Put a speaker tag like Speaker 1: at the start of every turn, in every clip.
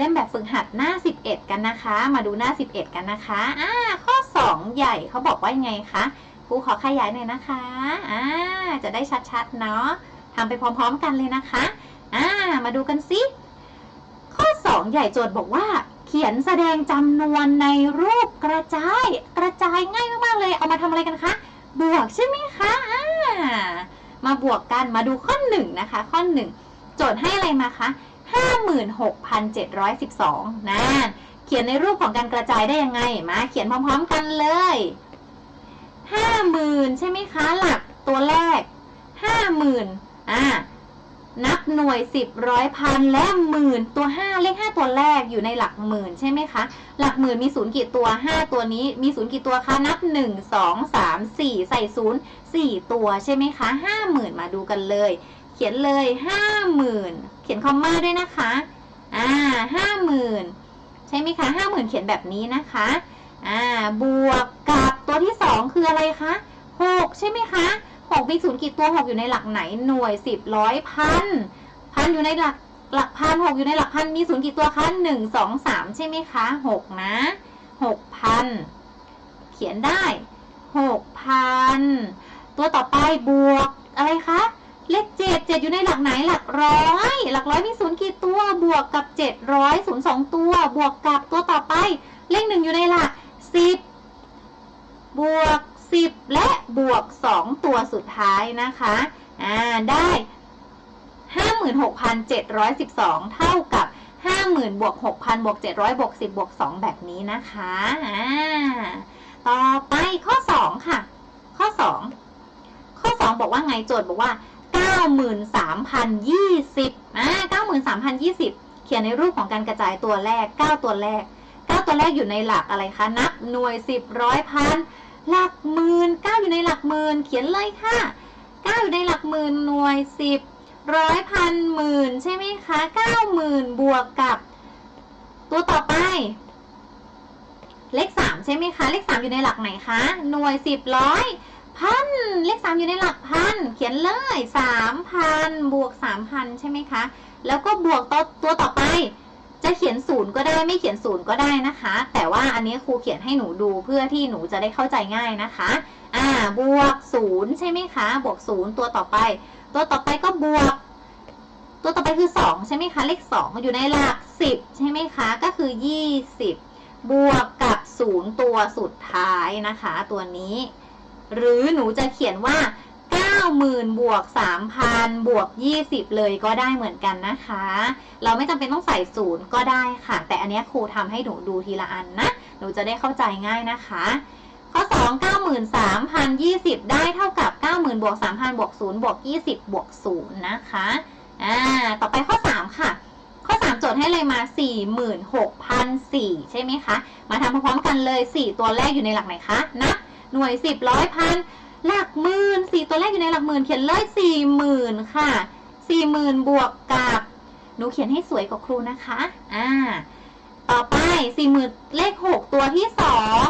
Speaker 1: เล่มแบบฝึกหัดหน้า 11 กันนะคะ มาดูหน้า 11 กันนะคะอ่าข้อ 2 ใหญ่เขาบอกว่ายังไงคะครูขอขยายหน่อยนะคะอ่าจะได้ชัดๆเนาะทำไปพร้อมๆกันเลยนะคะอ่ามาดูกันสิข้อ 2 ใหญ่โจทย์บอกว่า เขียนแสดงจำนวนในรูปกระจาย กระจายง่ายมากๆเลยเอามาทำอะไรกันคะบวกใช่ไหมคะอ่ามาบวกกันมาดูข้อหนึ่งนะคะ ข้อหนึ่งโจทย์ให้อะไรมาคะ 56,712นะเขียนในรูปของการกระจายได้ยังไง มาเขียนพร้อมๆกันเลย 50,000 ใช่ไหมคะ หลักตัวแรก 50,000อ่านับหน่วย10ร้อยพันและหมื่นตัว5เลข5ตัวแรกอยู่ในหลักหมื่นใช่ไหมคะ หลักหมื่นมีศูนย์กี่ตัว5ตัวนี้มีศูนย์กี่ตัวคะนับ1 2 3 4ใส่ศูนย์4ตัวใช่ไหมคะ50,000มาดูกันเลย ขียนเลย50,000เขียนคอมมาด้วยนะคะ อ่า50,000ใช่ไหมคะ50,000เขียนแบบนี้นะคะ อ่า บวกกับตัวที่2คืออะไรคะ6ใช่ไหมคะ6มีศูนย์กี่ตัว6อยู่ในหลักไหนหน่วย10ร้อยพันพันอยู่ในหลักหลักพันหกอยู่ในหลักพันมีศูนย์กี่ตัวคะหนึ่งสองสามใช่ไหมคะหกนะหกพันเขียนได้หกพันตัวต่อไปบวกอะไรคะ เลขเจ็ดเจ็ดอยู่ในหลักไหนหลักร้อย หลักร้อยมีศูนย์กี่ตัว บวกกับเจ็ดร้อยศูนย์สองตัว บวกกับตัวต่อไป เลขหนึ่งอยู่ในหลักสิบบวกสิบและบวกสองตัวสุดท้ายนะคะ อ่า ได้ 56,712 เท่ากับ 50,000บวก6,000บวก700บวก10บวก2แบบนี้นะคะ อ่า ต่อไปข้อ 2 ค่ะ ข้อ 2 ข้อ 2 บอกว่าไงโจทย์บอกว่า 93,020อ่า93,020 เขียนในรูปของการกระจายตัวแรก 9 ตัวแรก 9 ตัวแรกอยู่ในหลักอะไรคะ นับหน่วย 10ร้อยพัน หลักหมื่น 9 อยู่ในหลักหมื่น เขียนเลยค่ะ 9 อยู่ในหลักหมื่น หน่วย 10ร้อยพันหมื่นใช่ไหมคะเก้าหมื่นบวกกับ ตัวต่อไปเลขสามใช่ไหมคะ เลขสามอยู่ในหลักไหนคะ หน่วยสิบร้อย พันเลขสามอยู่ในหลักพันเขียนเลยสามพันบวกสามพันใช่ไหมคะ แล้วก็บวกตัวตัวต่อไป จะเขียนศูนย์ก็ได้ไม่เขียนศูนย์ก็ได้นะคะ แต่ว่าอันนี้ครูเขียนให้หนูดูเพื่อที่หนูจะได้เข้าใจง่ายนะคะ อ่าบวกศูนย์ใช่ไหมคะ บวกศูนย์ตัวต่อไป ตัวต่อไปก็บวก ตัวต่อไปคือ2ใช่ไหมคะเลข2อยู่ในหลัก10ใช่ไหมคะ ก็คือ20บวกกับ0ตัวสุดท้ายนะคะ ตัวนี้ หรือหนูจะเขียนว่า 90,000บวก3,000บวก20 เลยก็ได้เหมือนกันนะคะ เราไม่จำเป็นต้องใส่0ก็ได้ค่ะ แต่อันนี้ครูทำให้หนูดูทีละอันนะ หนูจะได้เข้าใจง่ายนะคะ ข้อ 2 93,020 ได้เท่ากับ 90,000บวก3,000บวก0บวก20บวก0นะคะอ่าต่อไปข้อ 3 ค่ะ ข้อ 3 โจทย์ให้เลยมา 46,004 ใช่ไหมคะ มาทำพร้อมๆกันเลย 4 ตัวแรกอยู่ในหลักไหนคะ นับ หน่วย10ร้อยพันหลักหมื่น4ตัวแรกอยู่ในหลักหมื่นเขียนเลย40,000ค่ะ40,000บวกกับหนูเขียนให้สวยกว่าครูนะคะอ่าต่อไป40,000เลข6ตัวที่2อง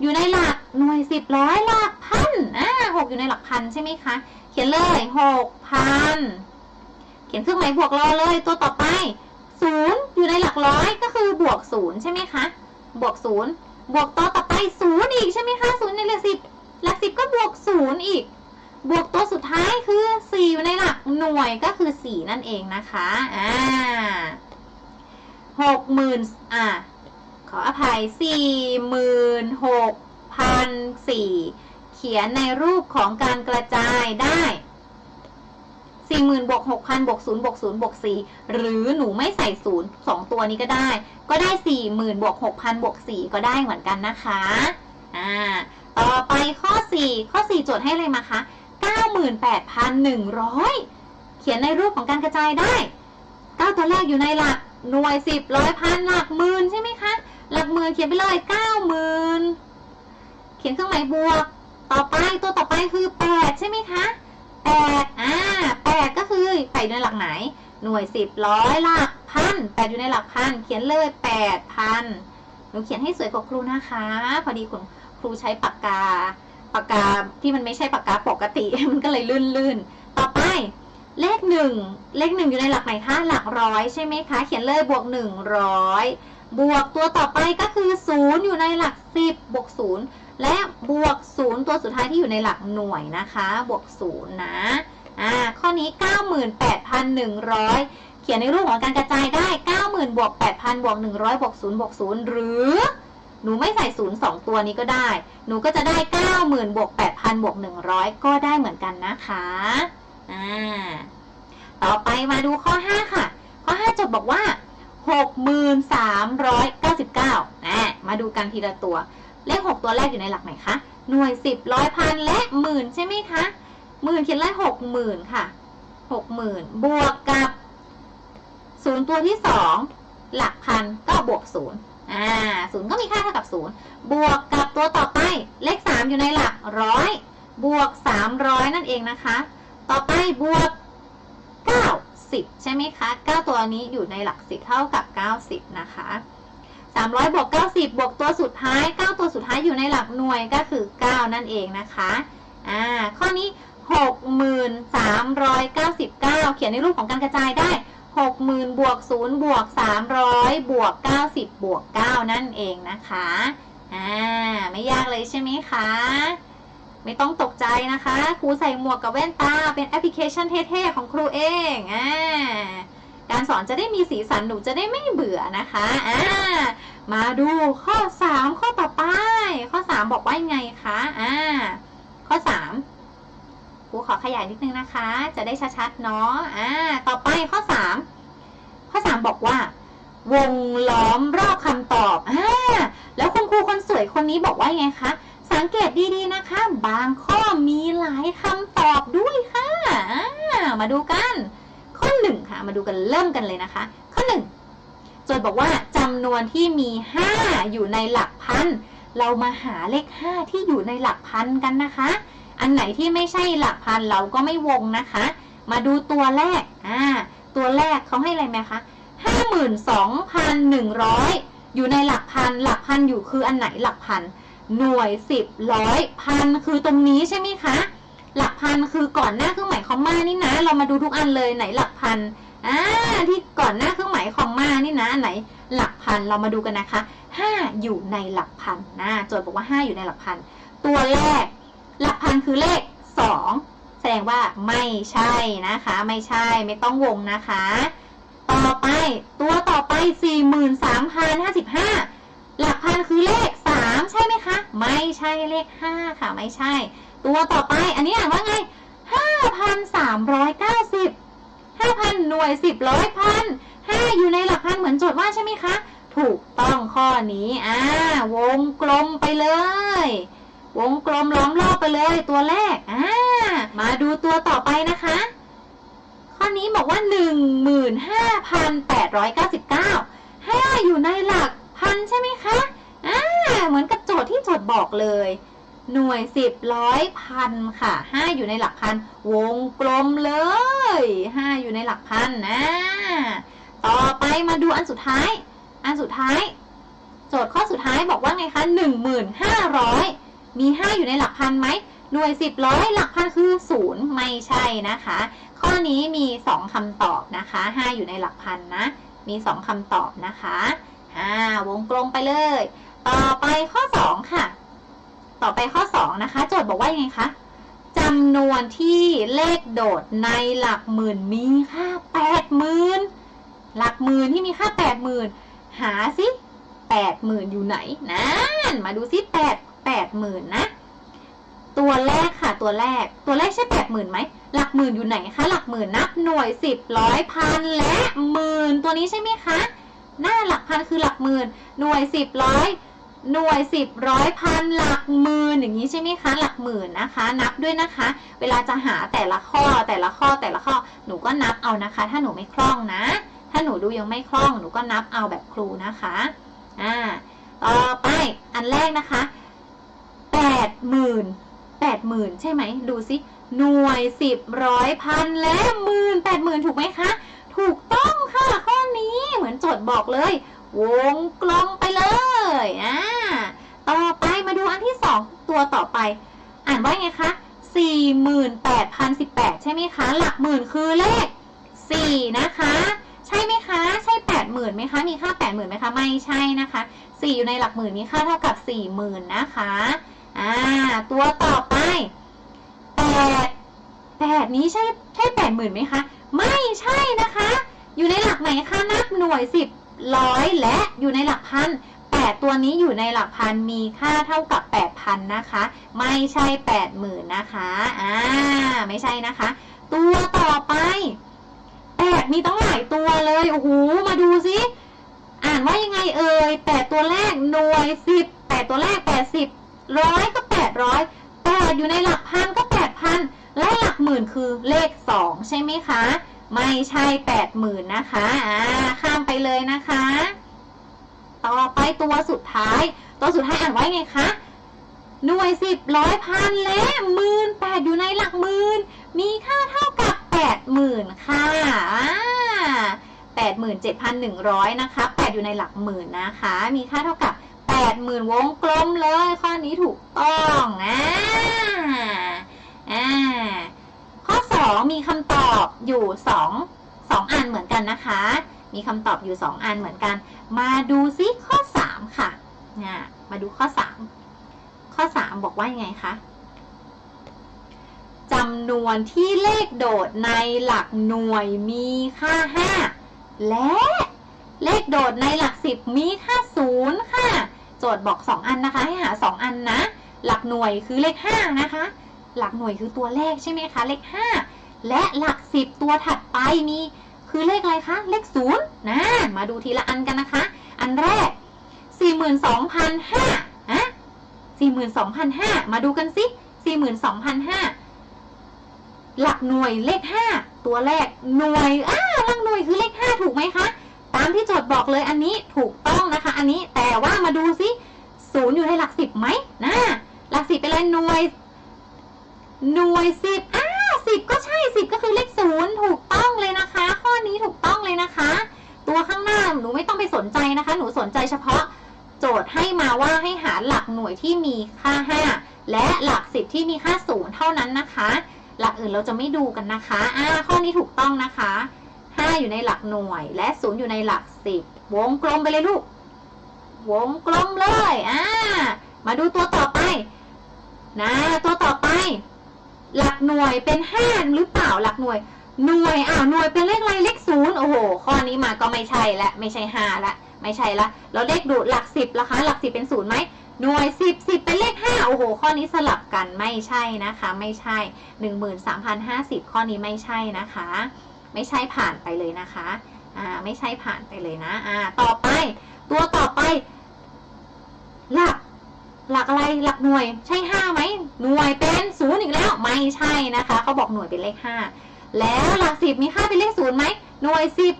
Speaker 1: อยู่ในหลักหน่วย10ร้อยหลักพันอ่า6อยู่ในหลักพันใช่ไหมคะ เขียนเลย6,000เขียนเครื่องหมายบวกรอเลยตัวต่อไปศูนย์อยู่ในหลักร้อยก็คือบวกศูนย์ใช่ไหมคะ บวกศูนย์ บวกตัวต่อไปศูนย์อีกใช่ไหมคะศูนย์ในหลักสิบหลักสิบก็บวกศูนย์อีก บวกตัวสุดท้ายคือสี่อยู่ในหลักหน่วยก็คือสี่นั่นเองนะคะอ่าหกหมื่นอ่าขออภัยสี่หมื่นหกพันสี่เขียนในรูปของการกระจายได้ สี่หมื่นบวกหกพันบวกศูนย์บวกศูนย์บวกสี่หรือหนูไม่ใส่ศูนย์สองตัวนี้ก็ได้ ก็ได้สี่หมื่นบวกหกพันบวกสี่ก็ได้เหมือนกันนะคะอ่าต่อไปข้อสี่ข้อสี่โจทย์ให้อะไรมาคะเก้าหมื่นแปดพันหนึ่งร้อยเขียนในรูปของการกระจายได้เก้าตัวแรกอยู่ในหลักหน่วยสิบร้อยพันหลักหมื่นใช่ไหมคะหลักหมื่นเขียนไปเลยเก้าหมื่นเขียนเครื่องหมายบวก ต่อไปตัวต่อไปคือแปดใช่ไหมคะ แปดอ่าแปดก็คือไปในหลักไหน หน่วยสิบร้อยหลักพันแปดอยู่ในหลักพัน เขียนเลยแปดพันหนูเขียนให้สวยกว่าครูนะคะ พอดีคุณครูใช้ปากกา ปากกาที่มันไม่ใช่ปากกาปกติ มันก็เลยลื่นลื่นๆต่อไปเลขหนึ่งเลขหนึ่งอยู่ในหลักไหนคะ หลักร้อยใช่ไหมคะ เขียนเลยบวกหนึ่งร้อยบวกตัวต่อไปก็คือศูนย์อยู่ในหลักสิบบวกศูนย์ และบวกศูนย์ตัวสุดท้ายที่อยู่ในหลักหน่วยนะคะ บวกศูนย์นะ อ่า ข้อนี้ 98,100 เขียนในรูปของการกระจายได้ 90,000 บวก 8,000 บวก 100 บวก 0 บวก 0 หรือ หนูไม่ใส่ 0 2 ตัวนี้ก็ได้ หนูก็จะได้ 90,000 บวก 8,000 บวก 100 ก็ได้เหมือนกันนะคะ อ่า ต่อไปมาดูข้อ 5 ค่ะ ข้อ 5จดบอกว่า 6399นะมาดูกันทีละตัว เลข 6 ตัวแรกอยู่ในหลักไหนคะ หน่วย 10ร้อยพันและหมื่นใช่ไหมคะหมื่นเขียนเลขหกหมื่นค่ะหกหมื่นบวกกับศูนย์ตัวที่สองหลักพันก็บวกศูนย์อ่าศูนย์ก็มีค่าเท่ากับศูนย์บวกกับตัวต่อไปเลขสามอยู่ในหลักร้อยบวกสามร้อยนั่นเองนะคะ ต่อไปบวกเก้าสิบใช่ไหมคะเก้าตัวนี้อยู่ในหลักสิบเท่ากับเก้าสิบนะคะ สามร้อยบวกเก้าสิบบวกตัวสุดท้ายเก้าตัวสุดท้ายอยู่ในหลักหน่วยก็คือเก้านั่นเองนะคะอ่าข้อนี้ 6399 เขียนในรูปของการกระจายได้ 60,000บวก0บวก300บวก90 บวก 9 นั่นเองนะคะอ่าไม่ยากเลยใช่ไหมคะ ไม่ต้องตกใจนะคะ ครูใส่หมวกกับแว่นตา เป็นแอปพลิเคชันเท่ๆของครูเองอ่า การสอนจะได้มีสีสันหนูจะได้ไม่เบื่อนะคะอ่ามาดูข้อ 3 ข้อต่อไป ข้อ 3 บอกว่ายังไงคะอ่าข้อ 3ครูขอขยายนิดนึงนะคะ จะได้ชัดๆเนาะอ่าต่อไปข้อ 3 ข้อ 3 บอกว่า วงล้อมรอบคำตอบอ่าแล้วคุณครูคนสวยคนนี้บอกว่าไงคะสังเกตดีๆนะคะ บางข้อมีหลายคำตอบด้วยค่ะอ่ามาดูกัน ข้อ1ค่ะ มาดูกันเริ่มกันเลยนะคะ ข้อ1โจทย์บอกว่าจำนวนที่มี 5 อยู่ในหลักพัน เรามาหาเลข 5 ที่อยู่ในหลักพันกันนะคะ อันไหนที่ไม่ใช่หลักพันเราก็ไม่วงนะคะ มาดูตัวแรกอ่าตัวแรกเขาให้อะไรไหมคะห้าหมื่นสองพันหนึ่งร้อยอยู่ในหลักพัน หลักพันอยู่คืออันไหนหลักพัน หน่วยสิบร้อยพันคือตรงนี้ใช่ไหมคะ หลักพันคือก่อนหน้าเครื่องหมายคอมมานี่นะ เรามาดูทุกอันเลยไหนหลักพันอ่าที่ก่อนหน้าเครื่องหมายคอมมานี่นะ ไหนหลักพันเรามาดูกันนะคะห้าอยู่ในหลักพันนะโจทย์บอกว่าห้าอยู่ในหลักพัน ตัวแรก หลักพันคือเลข 2 แสดงว่าไม่ใช่นะคะ ไม่ใช่ไม่ต้องวงนะคะ ต่อไปตัวต่อไป 43,055 หลักพันคือเลข 3 ใช่ไหมคะ ไม่ใช่เลข 5 ค่ะไม่ใช่ ตัวต่อไป อันนี้อ่านว่าไง5,390 5,000หน่วย10ร้อยพัน5อยู่ในหลักพันเหมือนโจทย์ว่าใช่ไหมคะ ถูกต้องข้อนี้ อ่า วงกลมไปเลย วงกลมล้อมรอบไปเลยตัวแรก อ่า มาดูตัวต่อไปนะคะ ข้อนี้บอกว่า15,899 5อยู่ในหลักพันใช่ไหมคะ อ่า เหมือนกับโจทย์ที่โจทย์บอกเลย หน่วยสิบร้อยพันค่ะ5อยู่ในหลักพัน วงกลมเลย5อยู่ในหลักพันนะต่อไปมาดูอันสุดท้าย อันสุดท้าย โจทย์ข้อสุดท้ายบอกว่าไงคะ1,500มี5อยู่ในหลักพันไหมหน่วย10ร้อยหลักพันคือ0ไม่ใช่นะคะ ข้อนี้มี2คำตอบนะคะ5อยู่ในหลักพันนะ มี2คำตอบนะคะอ่าวงกลมไปเลย ต่อไปข้อ2ค่ะ ต่อไปข้อ 2 นะคะ โจทย์บอกว่ายังไงคะจำนวนที่เลขโดดในหลักหมื่นมีค่า80,000หลักหมื่นที่มีค่า80,000หาสิ80,000อยู่ไหนนั่นมาดูสิ8 80,000นนะ ตัวแรกค่ะตัวแรกตัวแรกใช่80,000ไหมหลักหมื่นอยู่ไหนคะหลักหมื่นนับหน่วยสิบร้อยพันและหมื่นตัวนี้ใช่ไหมคะ หน้าหลักพันคือหลักหมื่นหน่วยสิบร้อย หน่วยสิบร้อยพันหลักหมื่นอย่างนี้ใช่ไหมคะ หลักหมื่นนะคะ นับด้วยนะคะ เวลาจะหาแต่ละข้อแต่ละข้อแต่ละข้อหนูก็นับเอานะคะ ถ้าหนูไม่คล่องนะ ถ้าหนูดูยังไม่คล่องหนูก็นับเอาแบบครูนะคะอ่าต่อไปอันแรกนะคะแปดหมื่นแปดหมื่นใช่ไหมดูสิหน่วยสิบร้อยพันและหมื่นแปดหมื่นถูกไหมคะ ถูกต้องค่ะข้อนี้เหมือนโจทย์บอกเลย วงกลมไปเลยอ่าต่อไปมาดูอันที่สองตัวต่อไป อ่านว่าไงคะสี่หมื่นแปดพันสิบแปดใช่ไหมคะ หลักหมื่นคือเลขสี่นะคะ ใช่ไหมคะ ใช่แปดหมื่นไหมคะ มีค่าแปดหมื่นไหมคะ ไม่ใช่นะคะสี่อยู่ในหลักหมื่น มีค่าเท่ากับสี่หมื่นนะคะ อ่า ตัวต่อไปแปดแปดนี้ใช่ ใช่แปดหมื่นไหมคะ ไม่ใช่นะคะ อยู่ในหลักไหนคะ นับหน่วยสิบ ร้อยและอยู่ในหลักพันแปดตัวนี้อยู่ในหลักพันมีค่าเท่ากับแปดพันนะคะ ไม่ใช่แปดหมื่นนะคะอ่าไม่ใช่นะคะ ตัวต่อไปแปดมีต้องหลายตัวเลยโอ้โหมาดูสิอ่านว่ายังไงเอ่ยแปดตัวแรกหน่วยสิบแปดตัวแรกแปดสิบร้อยก็แปดร้อยแปดอยู่ในหลักพันก็แปดพันและหลักหมื่นคือเลขสองใช่ไหมคะ ไม่ใช่แปดหมื่นนะคะอ่าข้ามไปเลยนะคะ ต่อไปตัวสุดท้าย ตัวสุดท้ายอ่านไว้ไงคะหน่วยสิบร้อยพันและหมื่นแปดอยู่ในหลักหมื่นมีค่าเท่ากับแปดหมื่นค่ะแปดหมื่นเจ็ดพันหนึ่งร้อยนะคะแปดอยู่ในหลักหมื่นนะคะ มีค่าเท่ากับแปดหมื่นวงกลมเลย ข้อนี้ถูกต้องอ่าอ่า 2 มีคำตอบอยู่ 2 2 อันเหมือนกันนะคะ มีคำตอบอยู่ 2 อันเหมือนกัน มาดูซิข้อ 3 ค่ะนะมาดูข้อ 3 ข้อ 3 บอกว่ายังไงคะจำนวนที่เลขโดดในหลักหน่วยมีค่า 5 และเลขโดดในหลัก 10 มีค่า 0 ค่ะ โจทย์บอก 2 อันนะคะ ให้หา 2 อันนะ หลักหน่วยคือเลข 5 นะคะ หลักหน่วยคือตัวแรกใช่ไหมคะ เลข 5 และหลัก 10 ตัวถัดไปมีคือเลขอะไรคะ เลข0นย์นะ มาดูทีละอันกันนะคะ อันแรก 42,500อะ42,500มาดูกันสิ 42,500หลักหน่วยเลข 5 ตัวแรกหน่วยอ้าหลักหน่วยคือเลข 5 ถูกไหมคะ ตามที่โจทย์บอกเลยอันนี้ถูกต้องนะคะ อันนี้แต่ว่ามาดูสิศูนย์อยู่ในหลักสิบไหมนะหลักสิบเป็นอะไรหน่วย หน่วยสิบอ่าสิบก็ใช่สิบก็คือเลขศูนย์ถูกต้องเลยนะคะ ข้อนี้ถูกต้องเลยนะคะ ตัวข้างหน้าหนูไม่ต้องไปสนใจนะคะ หนูสนใจเฉพาะโจทย์ให้มาว่าให้หาหลักหน่วยที่มีค่า 5 และหลัก10ที่มีค่าศูนย์เท่านั้นนะคะ หลักอื่นเราจะไม่ดูกันนะคะอ่าข้อนี้ถูกต้องนะคะ 5 อยู่ในหลักหน่วย และ0อยู่ในหลัก10วงกลมไปเลยลูก วงกลมเลยอ่ามาดูตัวต่อไปนะตัวต่อไป หลักหน่วยเป็นห้าหรือเปล่าหลักหน่วย หน่วยอ้าวหน่วยเป็นเลขอะไรเลขศูนย์โอ้โห ข้อนี้มาก็ไม่ใช่ละไม่ใช่ห้าละไม่ใช่ละแล้วเลขดูหลักสิบล่ะคะหลักสิบเป็นศูนย์ไหมหน่วยสิบสิบเป็นเลขห้าโอ้โห ข้อนี้สลับกันไม่ใช่นะคะ ไม่ใช่หนึ่งหมื่นสามพันห้าสิบข้อนี้ไม่ใช่นะคะ ไม่ใช่ผ่านไปเลยนะคะอ่าไม่ใช่ผ่านไปเลยนะอ่าต่อไปตัวต่อไป หลัก หลักอะไรหลักหน่วยใช่ห้าไหมหน่วยเป็นศูนย์อีกแล้วไม่ใช่นะคะเขาบอกหน่วยเป็นเลขห้าแล้วหลักสิบมีค่าเป็นเลขศูนย์ไหมหน่วยสิบ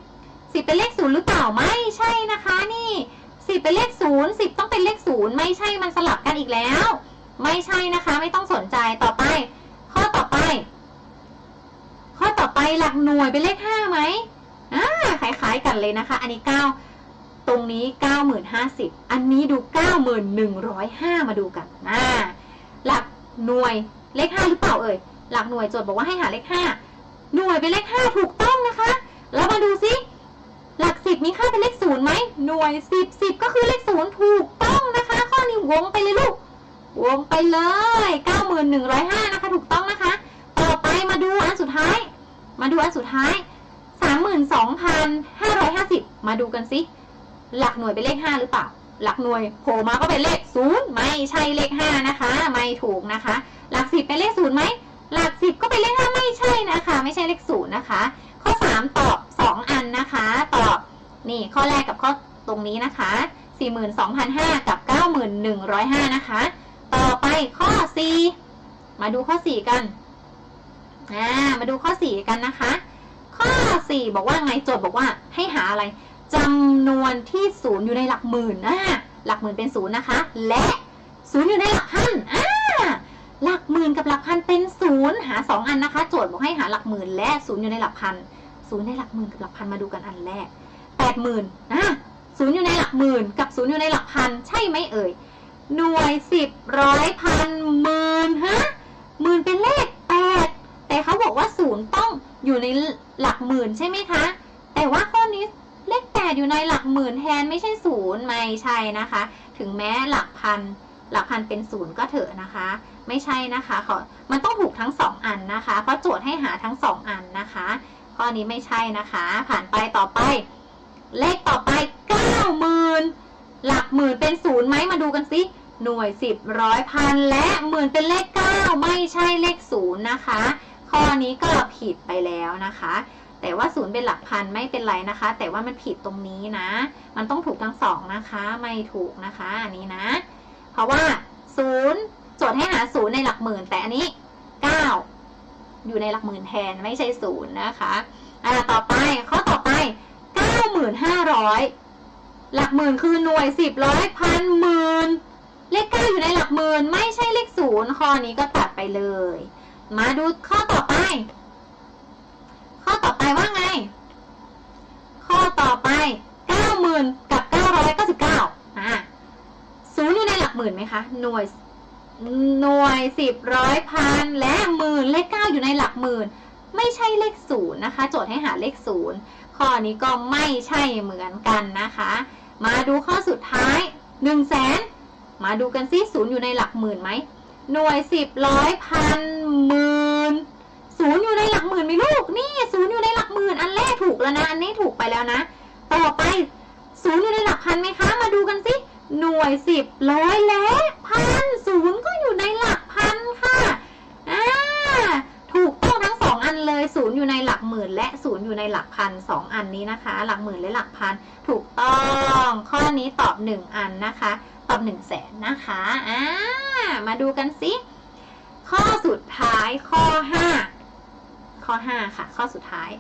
Speaker 1: สิบเป็นเลขศูนย์หรือเปล่าไม่ใช่นะคะนี่สิบเป็นเลขศูนย์สิบต้องเป็นเลขศูนย์ไม่ใช่มันสลับกันอีกแล้ว ไม่ใช่นะคะไม่ต้องสนใจต่อไป ข้อต่อไป ข้อต่อไปหลักหน่วยเป็นเลขห้าไหมอ่าคล้ายๆกันเลยนะคะ อันนี้เก้า ตรงนี้ 9,050 อันนี้ดู 9,105 มาดูกันอ่าหลักหน่วยเลข 5 หรือเปล่าเอ่ย หลักหน่วยโจทย์บอกว่าให้หาเลข 5 หน่วยเป็นเลข 5 ถูกต้องนะคะ แล้วมาดูซิ หลัก 10 มีค่าเป็นเลข0ไหม หน่วย 10 10 ก็คือเลข0ถูกต้องนะคะ ข้อนี้วงไปเลยลูก วงไปเลย91,105 นะคะ ถูกต้องนะคะ ต่อไปมาดูอันสุดท้าย มาดูอันสุดท้าย 32,550 มาดูกันสิ หลักหน่วยเป็นเลข5หรือเปล่า หลักหน่วยโผล่มาก็เป็นเลข0ไม่ใช่เลข5นะคะ ไม่ถูกนะคะ หลัก10เป็นเลข0ไหมหลัก10ก็เป็นเลข5ไม่ใช่นะคะ ไม่ใช่เลข0นย์นะคะ ข้อ3ตอบ2อันนะคะ ตอบนี่ข้อแรกกับข้อตรงนี้นะคะ42,500กับ91,105นหนึ่งร้อยห้านะคะ ต่อไปข้อ4มาดูข้อ4กันอ่ามาดูข้อ4กันนะคะ ข้อ4บอกว่าไงโจทย์บอกว่าให้หาอะไร จำนวนที่ศูนย์อยู่ในหลักหมื่นอ่าหลักหมื่นเป็นศูนย์นะคะ และศูนย์อยู่ในหลักพันอ่าหลักหมื่นกับหลักพันเป็นศูนย์หาสองอันนะคะ โจทย์บอกให้หาหลักหมื่นและศูนย์อยู่ในหลักพันศูนย์ในหลักหมื่นกับหลักพันมาดูกันอันแรกแปดหมื่นอ่าศูนย์อยู่ในหลักหมื่นกับศูนย์อยู่ในหลักพันใช่ไหมเอ่ยหน่วยสิบร้อยพันหมื่นฮะหมื่นเป็นเลขแปดแต่เขาบอกว่าศูนย์ต้องอยู่ในหลักหมื่นใช่ไหมคะ แต่ว่าข้อนี้ เลขแปดอยู่ในหลักหมื่นแทนไม่ใช่ศูนย์ไม่ใช่นะคะ ถึงแม้หลักพันหลักพันเป็นศูนย์ก็เถอะนะคะ ไม่ใช่นะคะขอมันต้องถูกทั้งสองอันนะคะ เพราะโจทย์ให้หาทั้งสองอันนะคะข้อนี้ไม่ใช่นะคะ ผ่านไปต่อไป เลขต่อไปเก้าหมื่นหลักหมื่นเป็นศูนย์ไหมมาดูกันสิหน่วยสิบร้อยพันและหมื่นเป็นเลขเก้าไม่ใช่เลขศูนย์นะคะ ข้อนี้ก็ผิดไปแล้วนะคะ แต่ว่าศูนย์เป็นหลักพันไม่เป็นไรนะคะ แต่ว่ามันผิดตรงนี้นะ มันต้องถูกทั้งสองนะคะ ไม่ถูกนะคะอันนี้นะ เพราะว่าศูนย์โจทย์ให้หาศูนย์ในหลักหมื่น แต่อันนี้เก้าอยู่ในหลักหมื่นแทนไม่ใช่ศูนย์นะคะอ่าต่อไปข้อต่อไปเก้าหมื่นห้าร้อยหลักหมื่นคือหน่วยสิบร้อยพันหมื่นเลขเก้าอยู่ในหลักหมื่นไม่ใช่เลขศูนย์ข้อนี้ก็ตัดไปเลย มาดูข้อต่อไป ข้อต่อไปว่าไง ข้อต่อไปเก้าหมื่นกับเก้าร้อยเก้าสิบเก้าอ่าศูนย์อยู่ในหลักหมื่นไหมคะ หน่วย หน่วยสิบร้อยพันและหมื่นเลขเก้าอยู่ในหลักหมื่น ไม่ใช่เลขศูนย์นะคะ โจทย์ให้หาเลขศูนย์ข้อนี้ก็ไม่ใช่เหมือนกันนะคะ มาดูข้อสุดท้ายหนึ่งแสนมาดูกันซิศูนย์อยู่ในหลักหมื่นไหมหน่วยสิบร้อยพันหมื่น ศูนย์อยู่ในหลักหมื่นไหมลูก นี่ศูนย์อยู่ในหลักหมื่นอันแรกถูกแล้วนะ อันนี้ถูกไปแล้วนะ ต่อไปศูนย์อยู่ในหลักพันไหมคะ มาดูกันซิหน่วยสิบร้อยและพันศูนย์ก็อยู่ในหลักพันค่ะอ่าถูกต้องทั้งสองอันเลยศูนย์อยู่ในหลักหมื่น และศูนย์อยู่ในหลักพันสองอันนี้นะคะ หลักหมื่นและหลักพัน ถูกต้องข้อนี้ตอบหนึ่งอันนะคะ ตอบหนึ่งแสนนะคะอ่ามาดูกันสิข้อสุดท้ายข้อห้า ข้อห้าค่ะ ข้อสุดท้าย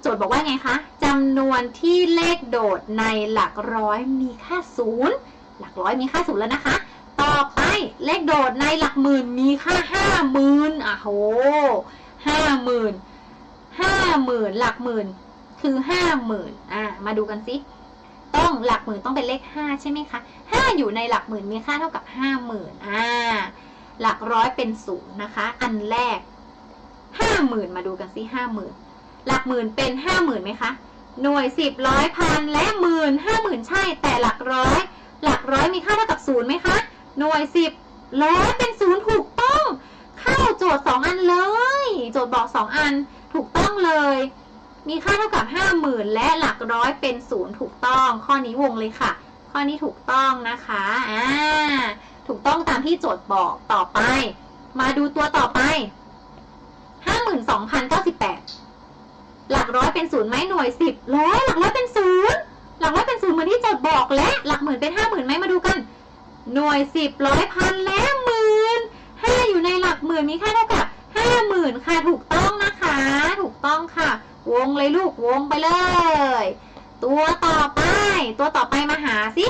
Speaker 1: โจทย์บอกว่าไงคะจำนวนที่เลขโดดในหลักร้อยมีค่าศูนย์หลักร้อยมีค่าศูนย์แล้วนะคะ ต่อไปเลขโดดในหลักหมื่นมีค่าห้าหมื่นอะโหห้าหมื่นห้าหมื่นหลักหมื่นคือห้าหมื่นอะมาดูกันสิต้องหลักหมื่นต้องเป็นเลขห้าใช่ไหมคะห้าอยู่ในหลักหมื่นมีค่าเท่ากับห้าหมื่นอ่าหลักร้อยเป็นศูนย์นะคะ อันแรก ห้าหมื่นมาดูกันสิห้าหมื่นหลักหมื่นเป็นห้าหมื่นไหมคะ หน่วยสิบร้อยพันและหมื่นห้าหมื่นใช่แต่หลักร้อย หลักร้อยมีค่าเท่ากับศูนย์ไหมคะ หน่วยสิบร้อยเป็นศูนย์ถูกต้อง เข้าโจทย์สองอันเลย โจทย์บอกสองอันถูกต้องเลย มีค่าเท่ากับห้าหมื่นและหลักร้อยเป็นศูนย์ถูกต้อง ข้อนี้วงเลยค่ะ ข้อนี้ถูกต้องนะคะอ่าถูกต้องตามที่โจทย์บอกต่อไป มาดูตัวต่อไป ห้าหมื่นสองพันเก้าสิบแปดหลักร้อยเป็นศูนย์ไหมหน่วยสิบร้อยหลักร้อยเป็นศูนย์หลักร้อยเป็นศูนย์เหมือนที่โจทย์บอกและหลักหมื่นเป็นห้าหมื่นไหมมาดูกัน หน่วยสิบร้อยพันและหมื่นห้าอยู่ในหลักหมื่นมีค่าเท่ากับห้าหมื่นค่ะถูกต้องนะคะ ถูกต้องค่ะ วงเลยลูกวงไปเลย ตัวต่อไป ตัวต่อไปมาหาสิ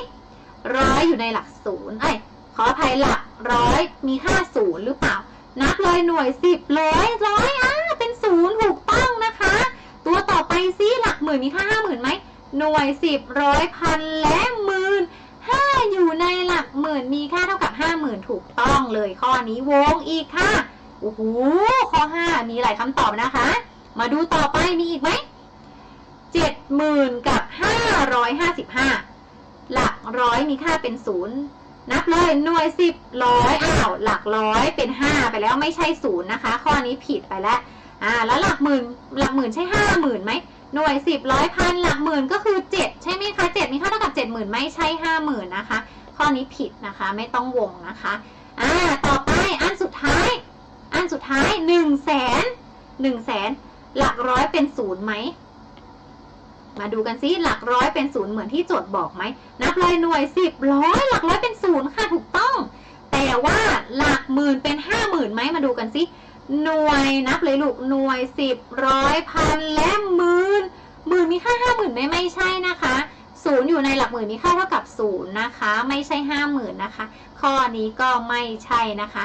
Speaker 1: ร้อยอยู่ในหลักศูนย์เอ้ขออภัยหลักร้อยมีค่าศูนย์หรือเปล่า นับเลยหน่วยสิบร้อยร้อยอะ ถูกต้องนะคะ ตัวต่อไปซิหลักหมื่นมีค่าห้าหมื่นไหมหน่วยสิบร้อยพันและหมื่นห้าอยู่ในหลักหมื่นมีค่าเท่ากับห้าหมื่นถูกต้องเลยข้อนี้วงอีกค่ะโอ้โหข้อห้ามีหลายคำตอบนะคะ มาดูต่อไปมีอีกไหมเจ็ดหมื่นกับห้าร้อยห้าสิบห้าหลักร้อยมีค่าเป็นศูนย์นับเลยหน่วยสิบร้อยอ้าวหลักร้อยเป็นห้าไปแล้วไม่ใช่ศูนย์นะคะ ข้อนี้ผิดไปแล้ว อ่าแล้วหลักหมื่นหลักหมื่นใช่ห้าหมื่นไหมหน่วยสิบร้อยพันหลักหมื่นก็คือเจ็ดใช่ไหมคะเจ็ดมีค่าเท่ากับเจ็ดหมื่นไม่ใช่ห้าหมื่นนะคะ ข้อนี้ผิดนะคะไม่ต้องวงนะคะอ่าต่อไปอันสุดท้าย อันสุดท้ายหนึ่งแสนหนึ่งแสนหลักร้อยเป็นศูนย์ไหมมาดูกันซิหลักร้อยเป็นศูนย์เหมือนที่โจทย์บอกไหมนับเลยหน่วยสิบร้อยหลักร้อยเป็นศูนย์ค่ะถูกต้อง แต่ว่าหลักหมื่นเป็นห้าหมื่นไหมมาดูกันซิ หน่วยนับเลยลูกหน่วยสิบร้อยพันและหมื่นหมื่นมีค่าห้าหมื่นไม่ไม่ใช่นะคะศูนย์อยู่ในหลักหมื่นมีค่าเท่ากับศูนย์นะคะ ไม่ใช่ห้าหมื่นนะคะ ข้อนี้ก็ไม่ใช่นะคะ